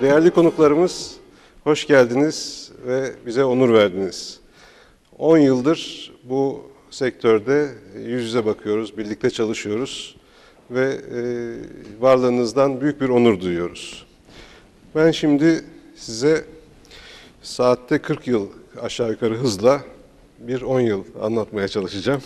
Değerli konuklarımız, hoş geldiniz ve bize onur verdiniz. 10 yıldır bu sektörde yüz yüze bakıyoruz, birlikte çalışıyoruz ve e, varlığınızdan büyük bir onur duyuyoruz. Ben şimdi size saatte 40 yıl aşağı yukarı hızla bir 10 yıl anlatmaya çalışacağım.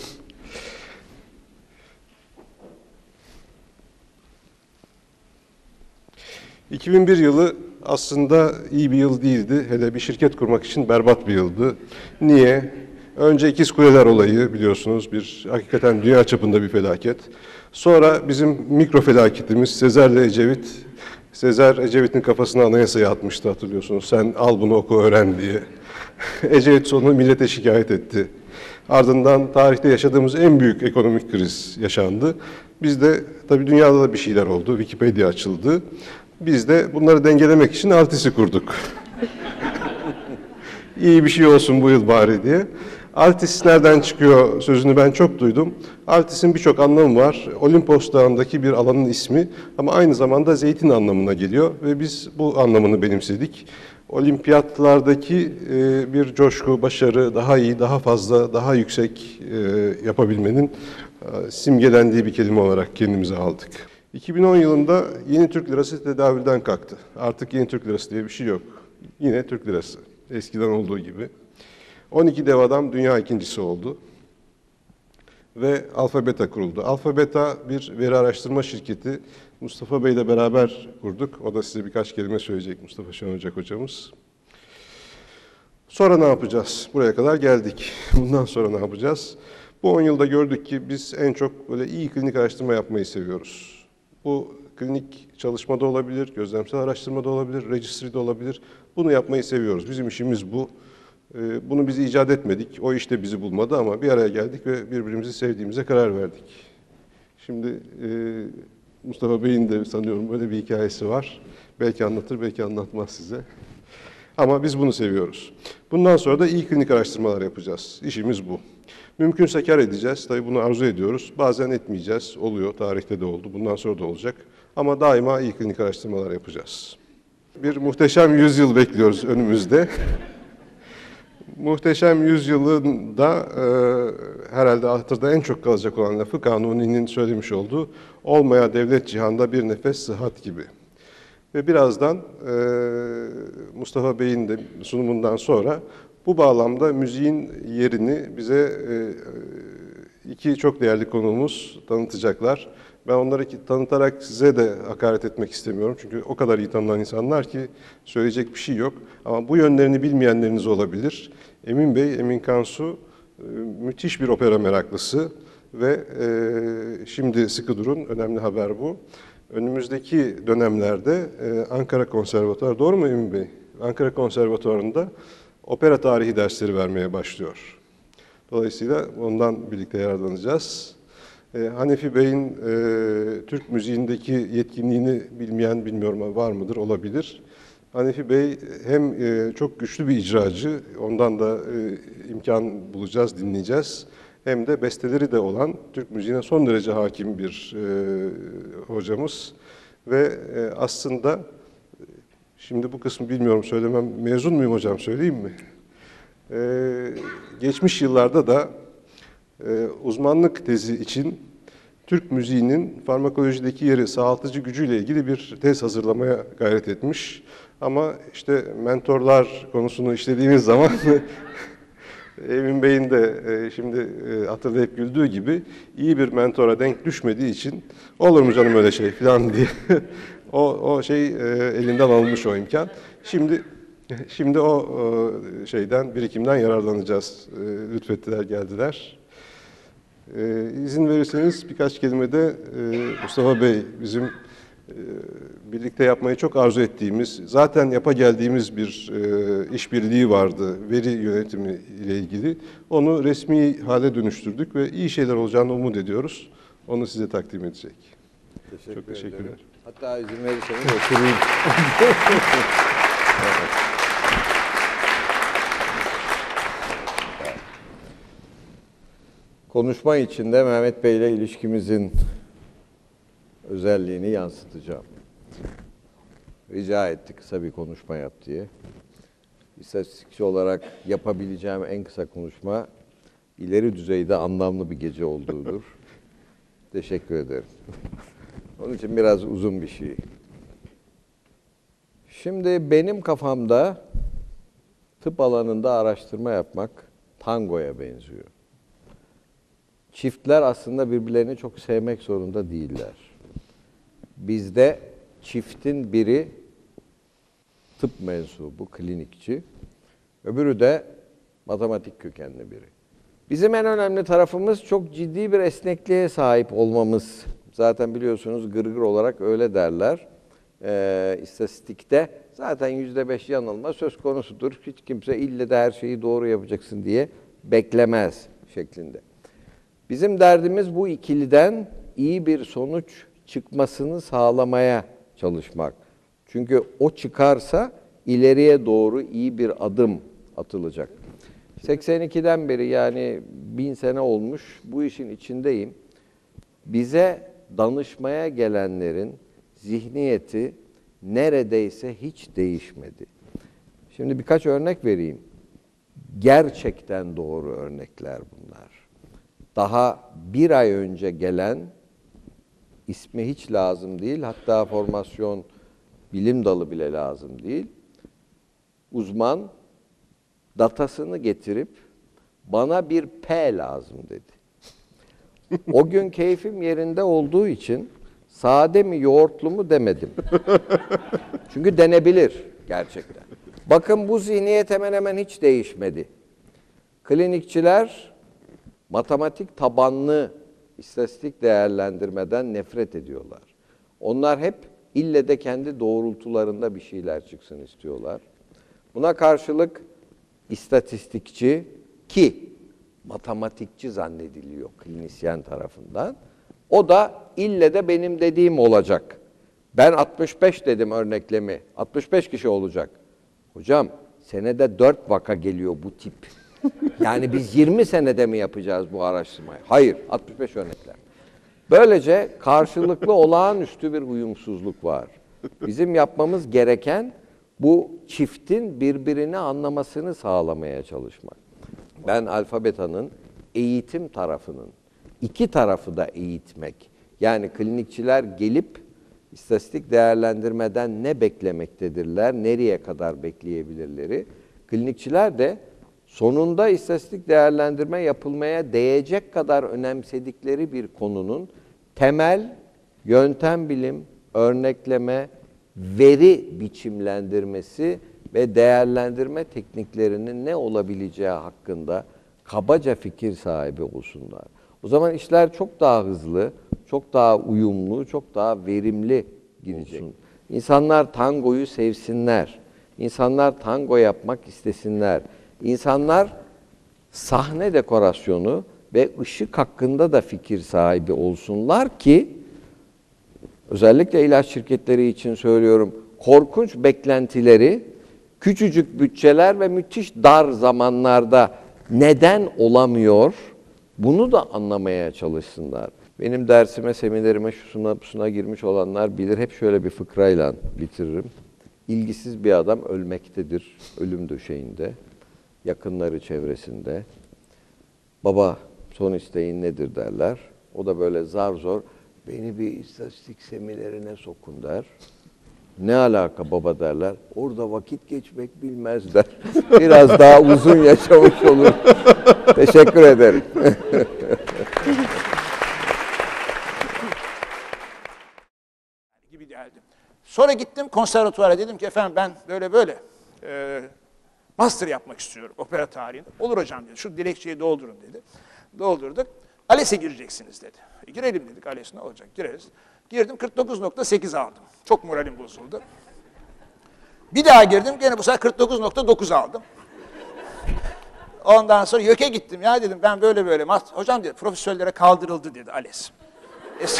...2001 yılı aslında iyi bir yıl değildi. Hele bir şirket kurmak için berbat bir yıldı. Niye? Önce ikiz kuleler olayı biliyorsunuz bir hakikaten dünya çapında bir felaket. Sonra bizim mikro felaketimiz Sezer'le Ecevit. Sezer Ecevit'in kafasına anayasayı atmıştı hatırlıyorsunuz. Sen al bunu oku öğren diye. Ecevit sonunu millete şikayet etti. Ardından tarihte yaşadığımız en büyük ekonomik kriz yaşandı. Bizde tabii dünyada da bir şeyler oldu. Wikipedia açıldı. Biz de bunları dengelemek için Altis'i kurduk. İyi bir şey olsun bu yıl bari diye. Altis nereden çıkıyor sözünü ben çok duydum. Altis'in birçok anlamı var. Olimpos Dağı'ndaki bir alanın ismi ama aynı zamanda zeytin anlamına geliyor ve biz bu anlamını benimsedik. Olimpiyatlardaki e, bir coşku, başarı, daha iyi, daha fazla, daha yüksek e, yapabilmenin e, simgelendiği bir kelime olarak kendimize aldık. 2010 yılında yeni Türk lirası tedavülden kalktı. Artık yeni Türk lirası diye bir şey yok. Yine Türk lirası. Eskiden olduğu gibi. 12 dev adam dünya ikincisi oldu. Ve Alfabeta kuruldu. Alfabeta bir veri araştırma şirketi. Mustafa Bey ile beraber kurduk. O da size birkaç kelime söyleyecek Mustafa Şen Ocak hocamız. Sonra ne yapacağız? Buraya kadar geldik. Bundan sonra ne yapacağız? Bu 10 yılda gördük ki biz en çok böyle iyi klinik araştırma yapmayı seviyoruz. Bu klinik çalışmada olabilir, gözlemsel araştırmada olabilir, registry'de olabilir. Bunu yapmayı seviyoruz. Bizim işimiz bu. Ee, Bunu biz icat etmedik. O işte bizi bulmadı ama bir araya geldik ve birbirimizi sevdiğimize karar verdik. Şimdi e, Mustafa Bey'in de sanıyorum böyle bir hikayesi var. Belki anlatır, belki anlatmaz size. Ama biz bunu seviyoruz. Bundan sonra da iyi klinik araştırmalar yapacağız. İşimiz bu. Mümkünse kar edeceğiz. Tabii bunu arzu ediyoruz. Bazen etmeyeceğiz. Oluyor. Tarihte de oldu. Bundan sonra da olacak. Ama daima iyi klinik araştırmalar yapacağız. Bir muhteşem yüzyıl bekliyoruz önümüzde. Muhteşem yüzyılında e, herhalde hatırda en çok kalacak olan lafı Kanuni'nin söylemiş olduğu olmaya devlet cihanda bir nefes sıhhat gibi. Ve birazdan e, Mustafa Bey'in de sunumundan sonra bu bağlamda müziğin yerini bize e, iki çok değerli konuğumuz tanıtacaklar. Ben onları tanıtarak size de hakaret etmek istemiyorum. Çünkü o kadar iyi tanınan insanlar ki söyleyecek bir şey yok. Ama bu yönlerini bilmeyenleriniz olabilir. Emin Bey, Emin Kansu müthiş bir opera meraklısı ve e, şimdi sıkı durun, önemli haber bu. Önümüzdeki dönemlerde e, Ankara Konservatuarı, doğru mu Emin Bey? Ankara Konservatuarı'nda opera tarihi dersleri vermeye başlıyor. Dolayısıyla ondan birlikte yararlanacağız. E, Hanefi Bey'in e, Türk müziğindeki yetkinliğini bilmeyen bilmiyorum var mıdır olabilir. Hanefi Bey hem e, çok güçlü bir icracı, ondan da e, imkan bulacağız, dinleyeceğiz. Hem de besteleri de olan, Türk müziğine son derece hakim bir e, hocamız. Ve e, aslında, şimdi bu kısmı bilmiyorum söylemem, mezun muyum hocam söyleyeyim mi? E, geçmiş yıllarda da e, uzmanlık tezi için Türk müziğinin farmakolojideki yeri, sağaltıcı gücüyle ilgili bir tez hazırlamaya gayret etmiş. Ama işte mentorlar konusunu işlediğimiz zaman Emin Bey'in de e, şimdi e, hatırlayıp güldüğü gibi iyi bir mentora denk düşmediği için olur mu canım öyle şey falan diye o, o şey e, elinden alınmış o imkan. Şimdi şimdi o e, şeyden birikimden yararlanacağız. E, lütfettiler geldiler. E, izin verirseniz birkaç kelime de Mustafa Bey bizim birlikte yapmayı çok arzu ettiğimiz, zaten yapa geldiğimiz bir e, işbirliği vardı veri yönetimi ile ilgili. Onu resmi hale dönüştürdük ve iyi şeyler olacağını umut ediyoruz. Onu size takdim edecek. Teşekkür Çok teşekkürler. ederim. Hatta izin verirseniz oturayım. Konuşma içinde Mehmet Bey ile ilişkimizin özelliğini yansıtacağım. rica etti kısa bir konuşma yap diye. İstatistikçi olarak yapabileceğim en kısa konuşma ileri düzeyde anlamlı bir gece olduğudur. Teşekkür ederim. Onun için biraz uzun bir şey. Şimdi benim kafamda tıp alanında araştırma yapmak tangoya benziyor. Çiftler aslında birbirlerini çok sevmek zorunda değiller. Bizde çiftin biri tıp mensubu, klinikçi, öbürü de matematik kökenli biri. Bizim en önemli tarafımız çok ciddi bir esnekliğe sahip olmamız. Zaten biliyorsunuz gırgır olarak öyle derler. Ee, istatistikte zaten yüzde beş yanılma söz konusudur. Hiç kimse ille de her şeyi doğru yapacaksın diye beklemez şeklinde. Bizim derdimiz bu ikiliden iyi bir sonuç çıkmasını sağlamaya çalışmak. Çünkü o çıkarsa ileriye doğru iyi bir adım atılacak. 82'den beri yani bin sene olmuş bu işin içindeyim. Bize danışmaya gelenlerin zihniyeti neredeyse hiç değişmedi. Şimdi birkaç örnek vereyim. Gerçekten doğru örnekler bunlar. Daha bir ay önce gelen ismi hiç lazım değil. Hatta formasyon bilim dalı bile lazım değil. Uzman datasını getirip bana bir P lazım dedi. O gün keyfim yerinde olduğu için sade mi yoğurtlu mu demedim. Çünkü denebilir gerçekten. Bakın bu zihniyet hemen hemen hiç değişmedi. Klinikçiler matematik tabanlı istatistik değerlendirmeden nefret ediyorlar. Onlar hep ille de kendi doğrultularında bir şeyler çıksın istiyorlar. Buna karşılık istatistikçi ki matematikçi zannediliyor klinisyen tarafından. O da ille de benim dediğim olacak. Ben 65 dedim örneklemi. 65 kişi olacak. Hocam senede 4 vaka geliyor bu tip. Yani biz 20 senede mi yapacağız bu araştırmayı? Hayır, 65 örnekler. Böylece karşılıklı olağanüstü bir uyumsuzluk var. Bizim yapmamız gereken bu çiftin birbirini anlamasını sağlamaya çalışmak. Ben alfabeta'nın eğitim tarafının iki tarafı da eğitmek. Yani klinikçiler gelip istatistik değerlendirmeden ne beklemektedirler, nereye kadar bekleyebilirleri. Klinikçiler de sonunda istatistik değerlendirme yapılmaya değecek kadar önemsedikleri bir konunun temel yöntem bilim, örnekleme, veri biçimlendirmesi ve değerlendirme tekniklerinin ne olabileceği hakkında kabaca fikir sahibi olsunlar. O zaman işler çok daha hızlı, çok daha uyumlu, çok daha verimli gidecek. İnsanlar tangoyu sevsinler. İnsanlar tango yapmak istesinler. İnsanlar sahne dekorasyonu ve ışık hakkında da fikir sahibi olsunlar ki özellikle ilaç şirketleri için söylüyorum korkunç beklentileri küçücük bütçeler ve müthiş dar zamanlarda neden olamıyor bunu da anlamaya çalışsınlar. Benim dersime, seminerime, şusuna, busuna girmiş olanlar bilir. Hep şöyle bir fıkrayla bitiririm. İlgisiz bir adam ölmektedir, ölüm döşeğinde, yakınları çevresinde. Baba son isteğin nedir derler. O da böyle zar zor beni bir istatistik seminerine sokun der. Ne alaka baba derler. Orada vakit geçmek bilmez der. Biraz daha uzun yaşamış olur. Teşekkür ederim. Sonra gittim konservatuvara dedim ki efendim ben böyle böyle master yapmak istiyorum opera tarihinde. Olur hocam dedi. Şu dilekçeyi doldurun dedi. Doldurduk. ALES'e gireceksiniz dedi. E, girelim dedik ALES ne olacak gireriz. Girdim 49.8 aldım. Çok moralim bozuldu. Bir daha girdim gene bu sefer 49.9 aldım. Ondan sonra YÖK'e gittim. Ya dedim ben böyle böyle. Hocam dedi profesörlere kaldırıldı dedi ALES. E,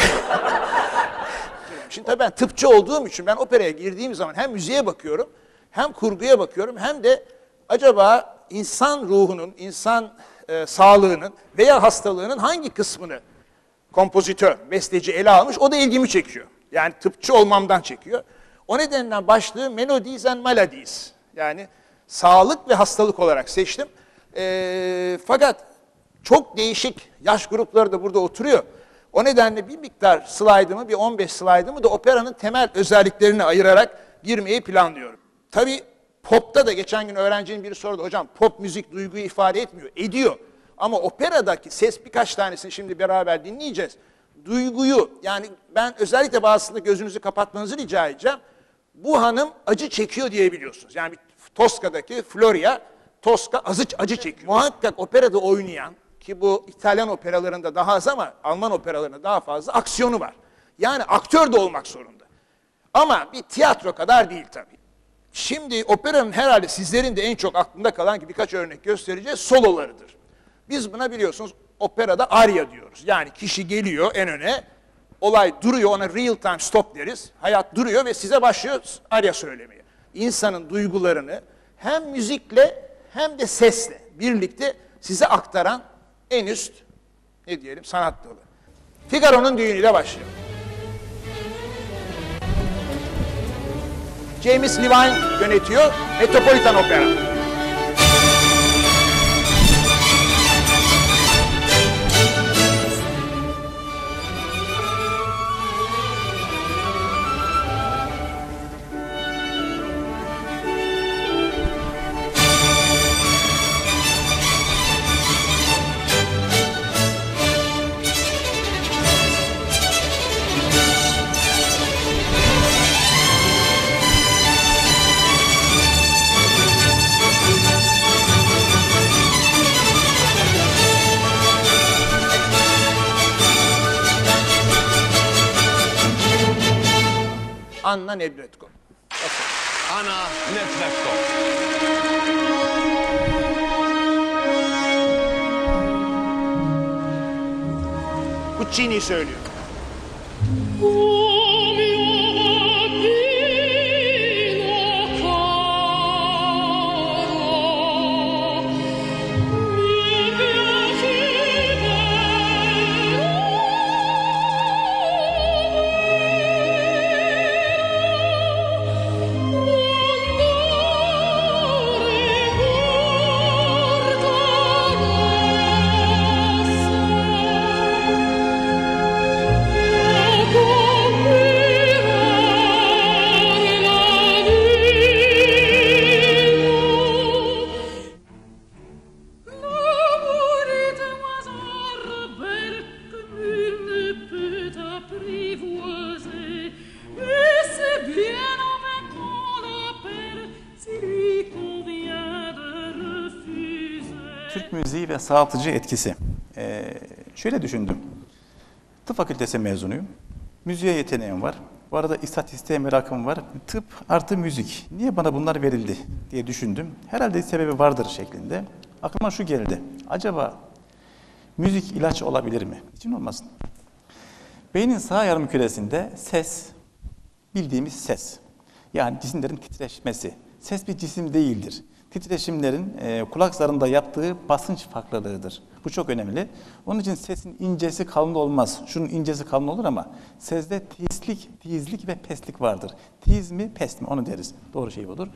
Şimdi tabii ben tıpçı olduğum için ben operaya girdiğim zaman hem müziğe bakıyorum, hem kurguya bakıyorum, hem de acaba insan ruhunun, insan e, sağlığının veya hastalığının hangi kısmını kompozitör, besteci ele almış o da ilgimi çekiyor. Yani tıpçı olmamdan çekiyor. O nedenle başlığı Melodies and Maladies. Yani sağlık ve hastalık olarak seçtim. Ee, fakat çok değişik yaş grupları da burada oturuyor. O nedenle bir miktar slaytımı, bir 15 slaytımı da operanın temel özelliklerini ayırarak girmeyi planlıyorum. Tabii popta da geçen gün öğrencinin biri sordu. Hocam pop müzik duyguyu ifade etmiyor. Ediyor. Ama operadaki ses birkaç tanesini şimdi beraber dinleyeceğiz. Duyguyu yani ben özellikle bazısında gözünüzü kapatmanızı rica edeceğim. Bu hanım acı çekiyor diyebiliyorsunuz. Yani bir Tosca'daki Floria, Tosca acı, acı çekiyor. Muhakkak operada oynayan ki bu İtalyan operalarında daha az ama Alman operalarında daha fazla aksiyonu var. Yani aktör de olmak zorunda. Ama bir tiyatro kadar değil tabii. Şimdi operanın herhalde sizlerin de en çok aklında kalan ki birkaç örnek göstereceğiz sololarıdır. Biz buna biliyorsunuz operada arya diyoruz. Yani kişi geliyor en öne, olay duruyor ona real time stop deriz. Hayat duruyor ve size başlıyor arya söylemeye. İnsanın duygularını hem müzikle hem de sesle birlikte size aktaran en üst ne diyelim sanat dalı. Figaro'nun düğünüyle başlayalım. James Levine yönetiyor Metropolitan Opera. Anna Nebretko. Anna Netrebko. Puccini söylüyor. Sağaltıcı etkisi. Ee, şöyle düşündüm. Tıp fakültesi mezunuyum. Müziğe yeteneğim var. Bu arada istatistiğe merakım var. Tıp artı müzik. Niye bana bunlar verildi diye düşündüm. Herhalde sebebi vardır şeklinde. Aklıma şu geldi. Acaba müzik ilaç olabilir mi? Için olmasın. Beynin sağ yarım küresinde ses, bildiğimiz ses. Yani cisimlerin titreşmesi. Ses bir cisim değildir. Titreşimlerin e, kulak zarında yaptığı basınç farklılığıdır. Bu çok önemli. Onun için sesin incesi kalın olmaz. Şunun incesi kalın olur ama sesde tizlik, tizlik ve peslik vardır. Tiz mi, pes mi onu deriz. Doğru şey budur.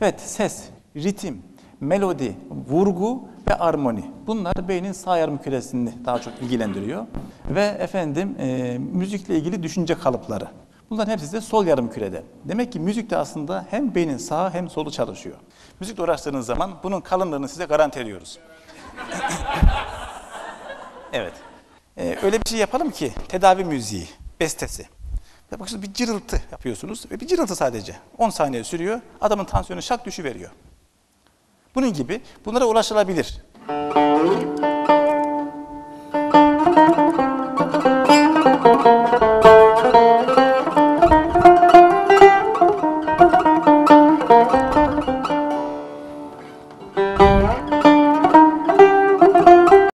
Evet ses, ritim, melodi, vurgu ve armoni. Bunlar beynin sağ yarım küresini daha çok ilgilendiriyor. Ve efendim e, müzikle ilgili düşünce kalıpları. Bunların hepsi de sol yarım kürede. Demek ki müzik de aslında hem beynin sağ hem solu çalışıyor. Müzikle uğraştığınız zaman bunun kalınlığını size garanti ediyoruz. evet. Ee, öyle bir şey yapalım ki tedavi müziği, bestesi. Bakıyorsunuz bir cırıltı yapıyorsunuz ve bir cırıltı sadece. 10 saniye sürüyor. Adamın tansiyonu şak düşüveriyor. Bunun gibi bunlara ulaşılabilir.